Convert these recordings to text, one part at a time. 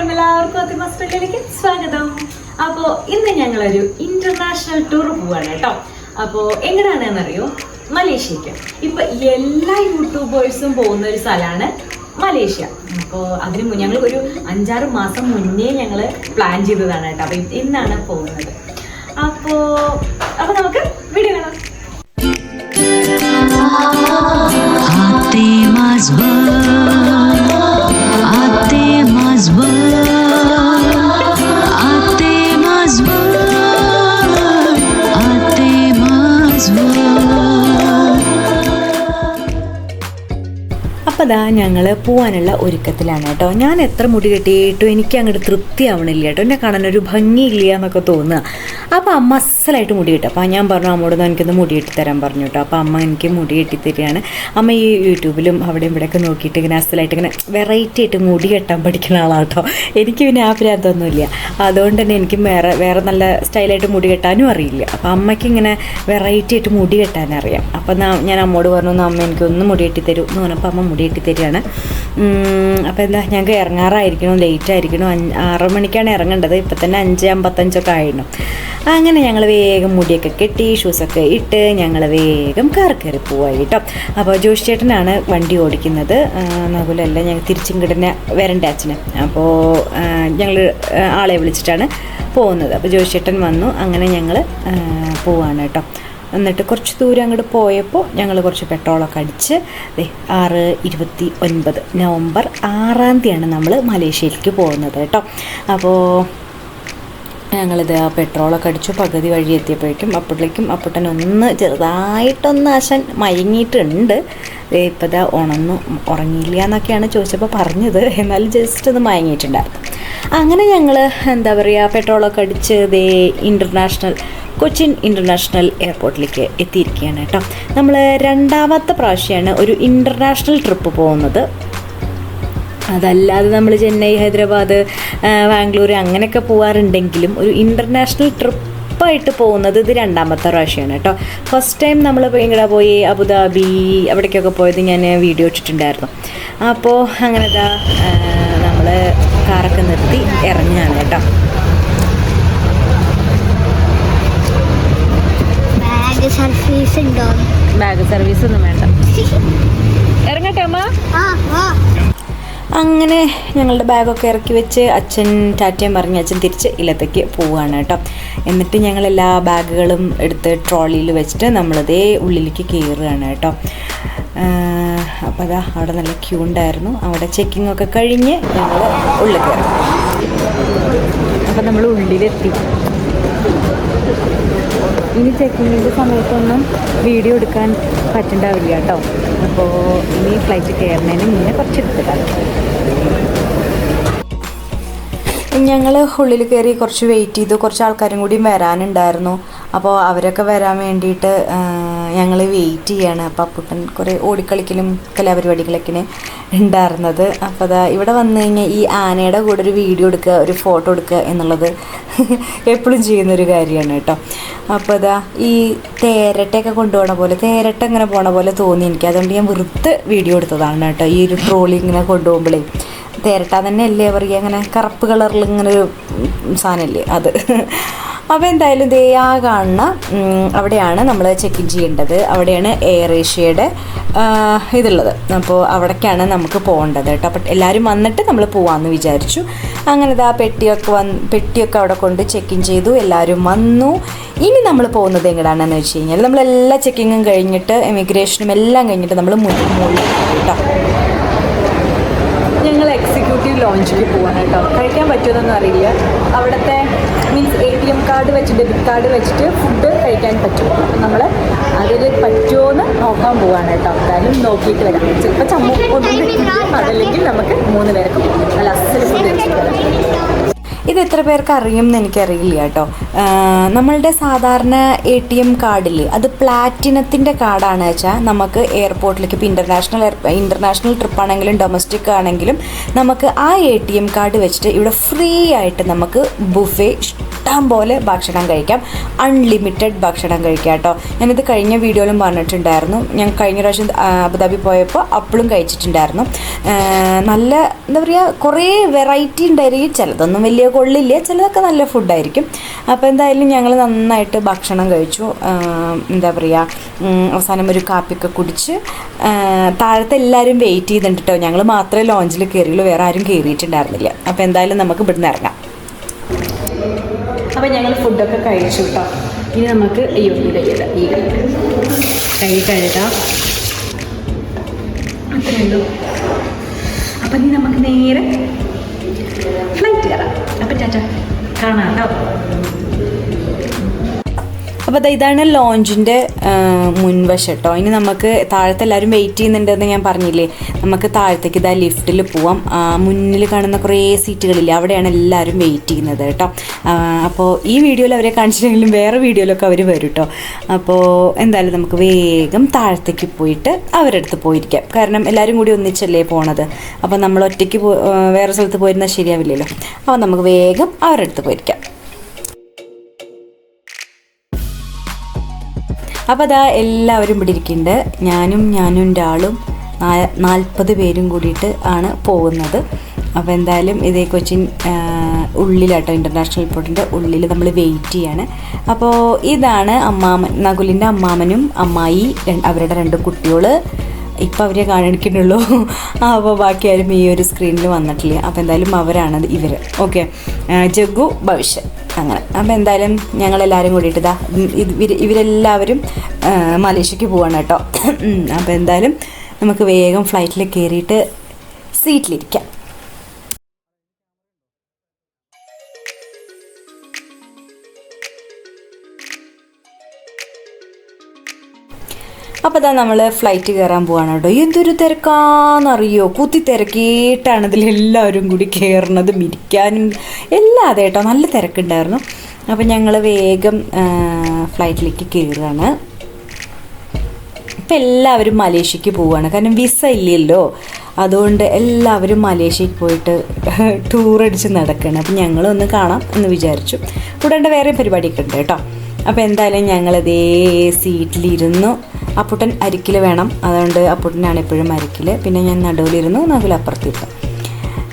നമസ്കാരം എല്ലാവർക്കും അതിമസ്റ്റിലേക്ക് സ്വാഗതം. അപ്പോൾ ഇന്ന് ഞങ്ങളൊരു ഇന്റർനാഷണൽ ടൂർ പോവാണ് കേട്ടോ. അപ്പോൾ എങ്ങനെയാണെന്നറിയോ? മലേഷ്യക്ക്. ഇപ്പൊ എല്ലാ യൂട്യൂബേഴ്സും പോകുന്ന ഒരു സ്ഥലമാണ് മലേഷ്യ. അപ്പോ അതിന് ഞങ്ങൾ ഒരു അഞ്ചാറ് മാസം മുന്നേ ഞങ്ങൾ പ്ലാൻ ചെയ്തതാണ് കേട്ടോ. അപ്പോൾ ഇന്നാണ് പോകുന്നത്. അപ്പോ അപ്പോൾ നമുക്ക് വീഡിയോ ദാ ഞങ്ങൾ പോവാനുള്ള ഒരുക്കത്തിലാണ് കേട്ടോ. ഞാൻ എത്ര മുടി കെട്ടിയിട്ടും എനിക്ക് അങ്ങോട്ട് തൃപ്തിയാവണില്ല കേട്ടോ. എന്നെ കാണാൻ ഒരു ഭംഗിയില്ല എന്നൊക്കെ തോന്നുക. അപ്പോൾ അമ്മ അസലായിട്ട് മുടി കിട്ടും. അപ്പോൾ ഞാൻ പറഞ്ഞു അമ്മോട് എനിക്കൊന്ന് മുടി കെട്ടി തരാൻ പറഞ്ഞു കേട്ടോ അപ്പോൾ അമ്മ എനിക്ക് മുടി കെട്ടി തരികയാണ്. അമ്മ ഈ യൂട്യൂബിലും അവിടെ ഇവിടെയൊക്കെ നോക്കിയിട്ട് ഇങ്ങനെ അസലായിട്ട് ഇങ്ങനെ വെറൈറ്റി ആയിട്ട് മുടി കെട്ടാൻ പഠിക്കുന്ന ആളാണ് കേട്ടോ എനിക്ക് പിന്നെ ആ പ്രാന്തൊന്നുമില്ല. അതുകൊണ്ട് തന്നെ എനിക്ക് വേറെ വേറെ നല്ല സ്റ്റൈലായിട്ട് മുടി കെട്ടാനും അറിയില്ല. അപ്പോൾ അമ്മയ്ക്ക് ഇങ്ങനെ വെറൈറ്റി ആയിട്ട് മുടി കെട്ടാൻ അറിയാം. അപ്പോൾ ഞാൻ അമ്മോട് പറഞ്ഞു അമ്മ എനിക്കൊന്ന് മുടി കെട്ടി തരൂ. എന്ന് പറഞ്ഞപ്പോൾ അമ്മ മുടി കെട്ടി തരികയാണ്. അപ്പോൾ എന്താ ഞങ്ങൾക്ക് ഇറങ്ങാറായിരിക്കണം ലേറ്റ് ആയിരിക്കണം. അഞ്ച് ആറ് മണിക്കാണ് ഇറങ്ങേണ്ടത്. ഇപ്പം തന്നെ അഞ്ച് അമ്പത്തഞ്ചൊക്കെ ആയിരുന്നു അങ്ങനെ ഞങ്ങൾ വേഗം മുടിയൊക്കെ കെട്ടി ഷൂസൊക്കെ ഇട്ട് ഞങ്ങൾ വേഗം കാർ കയറി പോവായി കേട്ടോ. അപ്പോൾ ജോഷി ചേട്ടനാണ് വണ്ടി ഓടിക്കുന്നത്. നകുലല്ല ഞങ്ങൾ തിരിച്ചിങ്ങടനെ വരണ്ട അച്ഛന്. അപ്പോൾ ഞങ്ങൾ ആളെ വിളിച്ചിട്ടാണ് പോകുന്നത്. അപ്പോൾ ജോഷി ചേട്ടൻ വന്നു. അങ്ങനെ ഞങ്ങൾ പോവാണ് കേട്ടോ. എന്നിട്ട് കുറച്ച് ദൂരം അങ്ങോട്ട് പോയപ്പോൾ ഞങ്ങൾ കുറച്ച് പെട്രോളൊക്കെ അടിച്ച് ആറ് ഇരുപത്തി ഒൻപത് നവംബർ ആറാം തീയതിയാണ് നമ്മൾ മലേഷ്യയിലേക്ക് പോകുന്നത് കേട്ടോ. അപ്പോൾ ഞങ്ങളിത് ആ പെട്രോളൊക്കെ അടിച്ചു പകുതി വഴി എത്തിയപ്പോഴേക്കും അപ്പോഴേക്കും അപ്പുട്ടൻ ഒന്ന് ചെറുതായിട്ടൊന്ന് അശൻ മയങ്ങിയിട്ടുണ്ട്. ദേ ഇപ്പോൾ ഇതാ ഉണന്നു ഉറങ്ങിയില്ല എന്നൊക്കെയാണ് ചോദിച്ചപ്പോൾ പറഞ്ഞത്. എന്നാലും ജസ്റ്റ് ഒന്ന് മയങ്ങിയിട്ടുണ്ടായിരുന്നു. അങ്ങനെ ഞങ്ങൾ എന്താ പറയുക പെട്രോളൊക്കെ അടിച്ച് ദേ ഇന്റർനാഷണൽ കൊച്ചിൻ ഇന്റർനാഷണൽ എയർപോർട്ടിലേക്ക് എത്തിയിരിക്കുകയാണ് കേട്ടോ. നമ്മൾ രണ്ടാമത്തെ പ്രാവശ്യമാണ് ഒരു ഇന്റർനാഷണൽ ട്രിപ്പ് പോകുന്നത്. അതല്ലാതെ നമ്മൾ ചെന്നൈ ഹൈദരാബാദ് ബാംഗ്ലൂർ അങ്ങനെയൊക്കെ പോകാറുണ്ടെങ്കിലും ഒരു ഇന്റർനാഷണൽ ട്രിപ്പ് ായിട്ട് പോകുന്നത് ഇത് രണ്ടാമത്തെ പ്രാവശ്യമാണ് കേട്ടോ. ഫസ്റ്റ് ടൈം നമ്മൾ ഇങ്ങടെ പോയി? അബുദാബി അവിടേക്കൊക്കെ പോയത് ഞാൻ വീഡിയോ ഇട്ടിട്ടുണ്ടായിരുന്നു. അപ്പോൾ അങ്ങനെ ഇതാ നമ്മൾ കാറൊക്കെ നിർത്തി ഇറങ്ങുകയാണ് കേട്ടോ. ബാഗ് സർവീസ് ഉണ്ടോ? ബാഗ് സർവീസ് ഒന്നും വേണ്ട. ഇറങ്ങട്ടെ അമ്മ? അങ്ങനെ ഞങ്ങളുടെ ബാഗൊക്കെ ഇറക്കി വെച്ച് അച്ഛൻ ടാറ്റയും പറഞ്ഞ് അച്ഛൻ തിരിച്ച് ഇല്ലത്തേക്ക് പോവുകയാണ് കേട്ടോ. എന്നിട്ട് ഞങ്ങൾ എല്ലാ ബാഗുകളും എടുത്ത് ട്രോളിയിൽ വെച്ചിട്ട് നമ്മളതേ ഉള്ളിലേക്ക് കയറുകയാണ് കേട്ടോ. അപ്പോൾ അതാ അവിടെ നല്ല ക്യൂ ഉണ്ടായിരുന്നു. അവിടെ ചെക്കിങ്ങൊക്കെ കഴിഞ്ഞ് ഞങ്ങൾ ഉള്ളിൽ കയറും. അപ്പം നമ്മൾ ഉള്ളിലെത്തി. ഇനി ചെക്കിങ്ങിന്റെ സമയത്തൊന്നും വീഡിയോ എടുക്കാൻ പറ്റണ്ടാവില്ല കേട്ടോ അപ്പോൾ ഇനി ഫ്ലൈറ്റ് കയറുന്നതിന് മുന്നേ കുറച്ച് എടുത്തിട്ടാണ് ഞങ്ങൾ ഉള്ളിൽ കയറി കുറച്ച് വെയിറ്റ് ചെയ്തു. കുറച്ച് ആൾക്കാരും കൂടി വരാനുണ്ടായിരുന്നു. അപ്പോൾ അവരൊക്കെ വരാൻ വേണ്ടിയിട്ട് ഞങ്ങൾ വെയിറ്റ് ചെയ്യാണ്. അപ്പോൾ അപ്പുട്ടൻ കുറേ ഓടിക്കളിക്കലും കലാപരിപാടികളൊക്കെയാണ് ഉണ്ടായിരുന്നത് അപ്പോൾ അതാ ഇവിടെ വന്നു കഴിഞ്ഞാൽ ഈ ആനയുടെ കൂടെ ഒരു വീഡിയോ എടുക്കുക ഒരു ഫോട്ടോ എടുക്കുക എന്നുള്ളത് എപ്പോഴും ചെയ്യുന്നൊരു കാര്യമാണ് കേട്ടോ. അപ്പോൾ അതാ ഈ തേരട്ടയൊക്കെ കൊണ്ടുപോകണ പോലെ തേരട്ട ഇങ്ങനെ പോണ പോലെ തോന്നി എനിക്ക്. അതുകൊണ്ട് ഞാൻ വെറുതെ വീഡിയോ എടുത്തതാണ് കേട്ടോ. ഈ ഒരു ട്രോളി ഇങ്ങനെ കൊണ്ടുപോകുമ്പോഴേ തേരട്ട തന്നെ അല്ലേ പറയുക? അങ്ങനെ കറുപ്പ് കളറിൽ ഇങ്ങനെ ഒരു സാധനമല്ലേ അത്? അപ്പോൾ എന്തായാലും ദേ ആ കാണുന്ന അവിടെയാണ് നമ്മൾ ചെക്ക് ഇൻ ചെയ്യേണ്ടത്. അവിടെയാണ് എയർ ഏഷ്യയുടെ ഇതുള്ളത്. അപ്പോൾ അവിടേക്കാണ് നമുക്ക് പോകേണ്ടത് കേട്ടോ. അപ്പം എല്ലാവരും വന്നിട്ട് നമ്മൾ പോവാമെന്ന് വിചാരിച്ചു. അങ്ങനെ ഇതാ പെട്ടിയൊക്കെ വന്ന് പെട്ടിയൊക്കെ അവിടെ കൊണ്ട് ചെക്ക് ഇൻ ചെയ്തു. എല്ലാവരും വന്നു. ഇനി നമ്മൾ പോകുന്നത് എങ്ങനെയാണെന്ന് വെച്ച് കഴിഞ്ഞാൽ നമ്മളെല്ലാ ചെക്കിങ്ങും കഴിഞ്ഞിട്ട് എമിഗ്രേഷനും എല്ലാം കഴിഞ്ഞിട്ട് നമ്മൾ മുന്നിൽ മുകളിൽ കേട്ടോ. ഞങ്ങൾ എക്സിക്യൂട്ടീവ് ലോഞ്ചിൽ പോവാണ് കേട്ടോ. കഴിക്കാൻ പറ്റുമെന്നൊന്നും അറിയില്ല. അവിടുത്തെ എ കാർഡ് വെച്ച് ഡെബിറ്റ് കാർഡ് വെച്ചിട്ട് ഫുഡ് കഴിക്കാൻ പറ്റും. അപ്പം നമ്മൾ അതിൽ പറ്റുമോയെന്ന് നോക്കാൻ പോവാണ് കേട്ടോ. എന്തായാലും നോക്കിയിട്ട് വരാം. ചിലപ്പോൾ ചമ്മു ഒന്നും അതല്ലെങ്കിൽ നമുക്ക് മൂന്ന് പേർക്കും നല്ല അസൽ ഫുഡ് ഇത് എത്ര പേർക്ക് അറിയും എന്ന് എനിക്കറിയില്ല കേട്ടോ. നമ്മളുടെ സാധാരണ എ ടി എം കാർഡിൽ അത് പ്ലാറ്റിനത്തിന്റെ കാർഡാണ് വെച്ചാൽ നമുക്ക് എയർപോർട്ടിലേക്ക് ഇപ്പോൾ ഇന്റർനാഷണൽ ഇന്റർനാഷണൽ ട്രിപ്പാണെങ്കിലും ഡൊമസ്റ്റിക് ആണെങ്കിലും നമുക്ക് ആ എ ടി എം കാർഡ് വെച്ചിട്ട് ഇവിടെ ഫ്രീ ആയിട്ട് നമുക്ക് ബുഫേ ഇഷ്ടം പോലെ ഭക്ഷണം കഴിക്കാം. അൺലിമിറ്റഡ് ഭക്ഷണം കഴിക്കാം കേട്ടോ. ഞാനിത് കഴിഞ്ഞ വീഡിയോയിലും പറഞ്ഞിട്ടുണ്ടായിരുന്നു. ഞാൻ കഴിഞ്ഞ പ്രാവശ്യം അബുദാബി പോയപ്പോൾ അപ്പോഴും കഴിച്ചിട്ടുണ്ടായിരുന്നു. നല്ല എന്താ പറയുക കുറേ വെറൈറ്റി ഉണ്ടായിരിക്കും ചിലതൊന്നും വലിയ കൊള്ളില്ല. ചിലതൊക്കെ നല്ല ഫുഡായിരിക്കും അപ്പോൾ എന്തായാലും ഞങ്ങൾ നന്നായിട്ട് ഭക്ഷണം കഴിച്ചു. എന്താ പറയുക അവസാനം ഒരു കാപ്പിയൊക്കെ കുടിച്ച് താഴത്തെ എല്ലാവരും വെയിറ്റ് ചെയ്തിട്ടുണ്ട് ഞങ്ങൾ മാത്രമേ ലോഞ്ചിൽ കയറിയുള്ളൂ വേറെ ആരും കയറിയിട്ടുണ്ടായിരുന്നില്ല അപ്പോൾ എന്തായാലും നമുക്ക് ഇവിടുന്ന് ഇറങ്ങാം. അപ്പോൾ ഞങ്ങൾ ഫുഡൊക്കെ കഴിച്ചു കേട്ടോ ഇനി നമുക്ക് ഈ കൈ ഈ കൈ കഴുകാം. ഇനി നമുക്ക് നേരെ ഫ്ലൈറ്റ് കയറാം. അപ്പം ചേട്ടാ കാണാം കേട്ടോ. അപ്പോൾ ഇതാണ് ലോഞ്ചിന്റെ മുൻവശം കേട്ടോ ഇനി നമുക്ക് താഴത്തെ എല്ലാവരും വെയിറ്റ് ചെയ്യുന്നുണ്ടെന്ന് ഞാൻ പറഞ്ഞില്ലേ? നമുക്ക് താഴത്തേക്ക് ഇതാ ലിഫ്റ്റിൽ പോവാം. മുന്നിൽ കാണുന്ന കുറേ സീറ്റുകളില്ലേ? അവിടെയാണ് എല്ലാവരും വെയിറ്റ് ചെയ്യുന്നത് കേട്ടോ. അപ്പോൾ ഈ വീഡിയോയിൽ അവരെ കാണിച്ചില്ലെങ്കിലും വേറെ വീഡിയോയിലൊക്കെ അവർ വരും കേട്ടോ അപ്പോൾ എന്തായാലും നമുക്ക് വേഗം താഴത്തേക്ക് പോയിട്ട് അവരുടെ അടുത്ത് പോയിരിക്കാം. കാരണം എല്ലാവരും കൂടി ഒന്നിച്ചല്ലേ പോണത്? അപ്പോൾ നമ്മൾ ഒറ്റയ്ക്ക് വേറെ സ്ഥലത്ത് പോയിരുന്നാൽ ശരിയാവില്ലല്ലോ. അപ്പോൾ നമുക്ക് വേഗം അവരുടെ അടുത്ത് പോയിരിക്കാം. അപ്പോൾ അതാ എല്ലാവരും ഇവിടെ ഇരിക്കുന്നുണ്ട്. ഞാനും ഞാനും എന്റെ നാൽപ്പത് പേരും കൂടിയിട്ട് ആണ് പോകുന്നത്. അപ്പോൾ എന്തായാലും ഇതേ കൊച്ചിൻ ഉള്ളിലാട്ടോ ഇന്റർനാഷണൽ എയർപോർട്ടിന്റെ ഉള്ളിൽ നമ്മൾ വെയിറ്റ് ചെയ്യാണ്. അപ്പോൾ ഇതാണ് അമ്മാമൻ നകുലിന്റെ അമ്മാമനും അമ്മായി അവരുടെ രണ്ട് കുട്ടികൾ ഇപ്പം അവരെ കാണിക്കുന്നുള്ളൂ. അപ്പോൾ ബാക്കി ആരും ഈ ഒരു സ്ക്രീനിൽ വന്നിട്ടില്ല. അപ്പോൾ എന്തായാലും അവരാണ് ഇവർ ഓക്കെ ജഗ്ഗു ഭവിഷ്യ അങ്ങനെ. അപ്പോൾ എന്തായാലും ഞങ്ങളെല്ലാവരും കൂടിയിട്ട് ഇതാ ഇവർ ഇവരെല്ലാവരും മലേഷ്യക്ക് പോവാണ് കേട്ടോ. അപ്പോൾ എന്തായാലും നമുക്ക് വേഗം ഫ്ലൈറ്റിൽ കയറിയിട്ട് സീറ്റിലിരിക്കാം അപ്പോൾ ഇതാ നമ്മൾ ഫ്ലൈറ്റ് കയറാൻ പോവാണ് കേട്ടോ. എന്തൊരു തിരക്കാന്നറിയോ? കുത്തി തിരക്കിയിട്ടാണ് ഇതിലെല്ലാവരും കൂടി കയറണത് മിരിക്കാനും എല്ലാം അതെ കേട്ടോ. നല്ല തിരക്കുണ്ടായിരുന്നു. അപ്പോൾ ഞങ്ങൾ വേഗം ഫ്ലൈറ്റിലേക്ക് കയറുകയാണ് ഇപ്പം എല്ലാവരും മലേഷ്യക്ക് പോവുകയാണ് കാരണം വിസ ഇല്ലല്ലോ. അതുകൊണ്ട് എല്ലാവരും മലേഷ്യക്ക് പോയിട്ട് ടൂർ അടിച്ച് നടക്കുകയാണ് അപ്പം ഞങ്ങളൊന്ന് കാണാം എന്ന് വിചാരിച്ചു. കൂടാണ്ട് വേറെ പരിപാടിയൊക്കെ ഉണ്ട് കേട്ടോ. അപ്പോൾ എന്തായാലും ഞങ്ങളിതേ സീറ്റിലിരുന്നു. അപ്പുട്ടൻ അരിക്കിൽ വേണം. അതുകൊണ്ട് അപ്പുട്ടനാണ് എപ്പോഴും അരിക്കിൽ പിന്നെ ഞാൻ നടുവിലിരുന്നു നകുൽ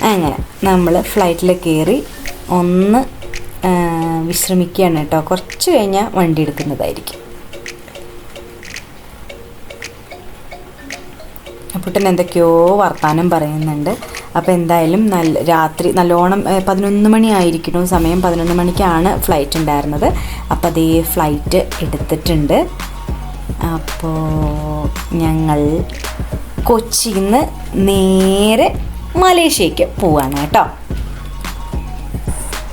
അങ്ങനെ നമ്മൾ ഫ്ലൈറ്റിൽ കയറി ഒന്ന് വിശ്രമിക്കുകയാണ് കേട്ടോ. കുറച്ച് കഴിഞ്ഞാൽ വണ്ടി എടുക്കുന്നതായിരിക്കും. അപ്പുട്ടൻ എന്തൊക്കെയോ വർത്താനം പറയുന്നുണ്ട്. അപ്പോൾ എന്തായാലും നല്ല രാത്രി നല്ലോണം പതിനൊന്ന് മണി ആയിരിക്കണു സമയം പതിനൊന്ന് മണിക്കാണ് ഫ്ലൈറ്റ് ഉണ്ടായിരുന്നത്. അപ്പോൾ അതേ ഫ്ലൈറ്റ് എടുത്തിട്ടുണ്ട്. അപ്പോൾ ഞങ്ങൾ കൊച്ചിയിൽ നിന്ന് നേരെ മലേഷ്യക്ക് പോവാണ് കേട്ടോ.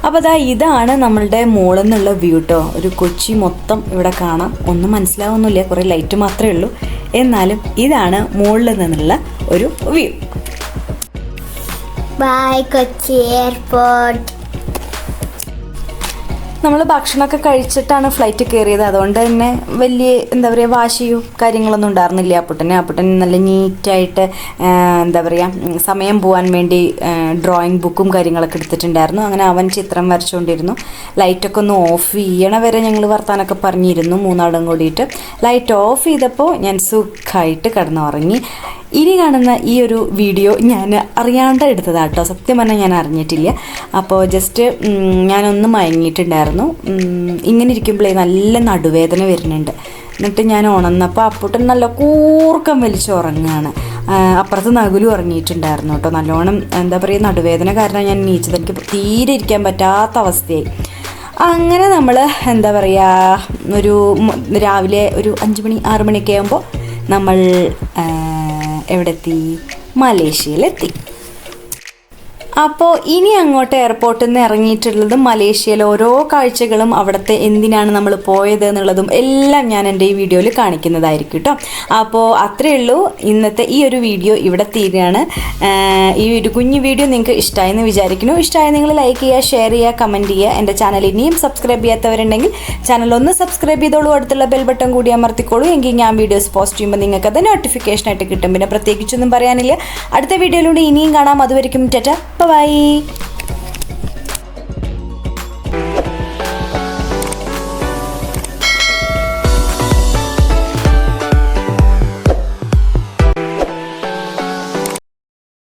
അപ്പോൾ അതാ ഇതാണ് നമ്മളുടെ മുകളിൽ നിന്നുള്ള വ്യൂ കേട്ടോ ഒരു കൊച്ചി മൊത്തം ഇവിടെ കാണാം. ഒന്നും മനസ്സിലാവുന്നില്ല. കുറേ ലൈറ്റ് മാത്രമേ ഉള്ളൂ. എന്നാലും ഇതാണ് മുകളിൽ നിന്നുള്ള ഒരു വ്യൂ ബൈ കൊച്ചി എയർപോർട്ട് നമ്മൾ ഭക്ഷണമൊക്കെ കഴിച്ചിട്ടാണ് ഫ്ലൈറ്റ് കയറിയത്. അതുകൊണ്ട് തന്നെ വലിയ എന്താ പറയുക വാശിയും കാര്യങ്ങളൊന്നും ഉണ്ടായിരുന്നില്ല. അപ്പുട്ടന് അപ്പുട്ടൻ നല്ല നീറ്റായിട്ട് എന്താ പറയുക സമയം പോകാൻ വേണ്ടി ഡ്രോയിങ് ബുക്കും കാര്യങ്ങളൊക്കെ എടുത്തിട്ടുണ്ടായിരുന്നു. അങ്ങനെ അവൻ ചിത്രം വരച്ചുകൊണ്ടിരുന്നു ലൈറ്റൊക്കെ ഒന്ന് ഓഫ് ചെയ്യണ വരെ ഞങ്ങൾ വർത്താനൊക്കെ പറഞ്ഞിരുന്നു മൂന്നാളും കൂടിയിട്ട്. ലൈറ്റ് ഓഫ് ചെയ്തപ്പോൾ ഞാൻ സുഖമായിട്ട് കിടന്നുറങ്ങി. ഇനി കാണുന്ന ഈ ഒരു വീഡിയോ ഞാൻ അറിയാണ്ട് എടുത്തതാണ് കേട്ടോ സത്യം പറഞ്ഞാൽ ഞാൻ അറിഞ്ഞിട്ടില്ല. അപ്പോൾ ജസ്റ്റ് ഞാനൊന്ന് മയങ്ങിയിട്ടുണ്ടായിരുന്നു. ഇങ്ങനെ ഇരിക്കുമ്പോഴേ നല്ല നടുവേദന വരുന്നുണ്ട്. എന്നിട്ട് ഞാൻ ഉണന്നപ്പോൾ അപ്പൂട്ടൻ നല്ല കൂർക്കം വലിച്ച് ഉറങ്ങുകയാണ് അപ്പുറത്ത് നകുലും ഉറങ്ങിയിട്ടുണ്ടായിരുന്നു കേട്ടോ. നല്ലോണം എന്താ പറയുക നടുവേദന കാരണം ഞാൻ നീച്ചത് എനിക്ക് തീരെ ഇരിക്കാൻ പറ്റാത്ത അവസ്ഥയായി. അങ്ങനെ നമ്മൾ എന്താ പറയുക ഒരു രാവിലെ ഒരു അഞ്ച് മണി ആറ് മണിയൊക്കെ ആകുമ്പോൾ നമ്മൾ ആ, എവിടെ എത്തി മലേഷ്യയിലെത്തി. അപ്പോൾ ഇനി അങ്ങോട്ട് എയർപോർട്ടിൽ നിന്ന് ഇറങ്ങിയിട്ടുള്ളത് മലേഷ്യയിലെ ഓരോ കാഴ്ചകളും അവിടുത്തെ എന്തിനാണ് നമ്മൾ പോയത് എന്നുള്ളതും എല്ലാം ഞാൻ എന്റെ ഈ വീഡിയോയിൽ കാണിക്കുന്നതായിരിക്കും കേട്ടോ അപ്പോൾ അത്രയേ ഉള്ളൂ. ഇന്നത്തെ ഈ ഒരു വീഡിയോ ഇവിടെ തീരുകയാണ്. ഈ ഒരു കുഞ്ഞു വീഡിയോ നിങ്ങൾക്ക് ഇഷ്ടമായെന്ന് വിചാരിക്കുന്നു. ഇഷ്ടമായ നിങ്ങൾ ലൈക്ക് ചെയ്യുക ഷെയർ ചെയ്യുക കമന്റ് ചെയ്യുക. എന്റെ ചാനൽ ഇനിയും സബ്സ്ക്രൈബ് ചെയ്യാത്തവരുണ്ടെങ്കിൽ ചാനൽ ഒന്ന് സബ്സ്ക്രൈബ് ചെയ്തോളൂ. അടുത്തുള്ള ബെൽ ബട്ടൺ കൂടി അമർത്തിക്കോളൂ. എങ്കിൽ ഞാൻ വീഡിയോസ് പോസ്റ്റ് ചെയ്യുമ്പോൾ നിങ്ങൾക്ക് അത് നോട്ടിഫിക്കേഷൻ ആയിട്ട് കിട്ടും. പിന്നെ പ്രത്യേകിച്ചൊന്നും പറയാനില്ല. അടുത്ത വീഡിയോയിലൂടെ ഇനിയും കാണാം. അതുവരെയും ടെറ്റ. ബൈ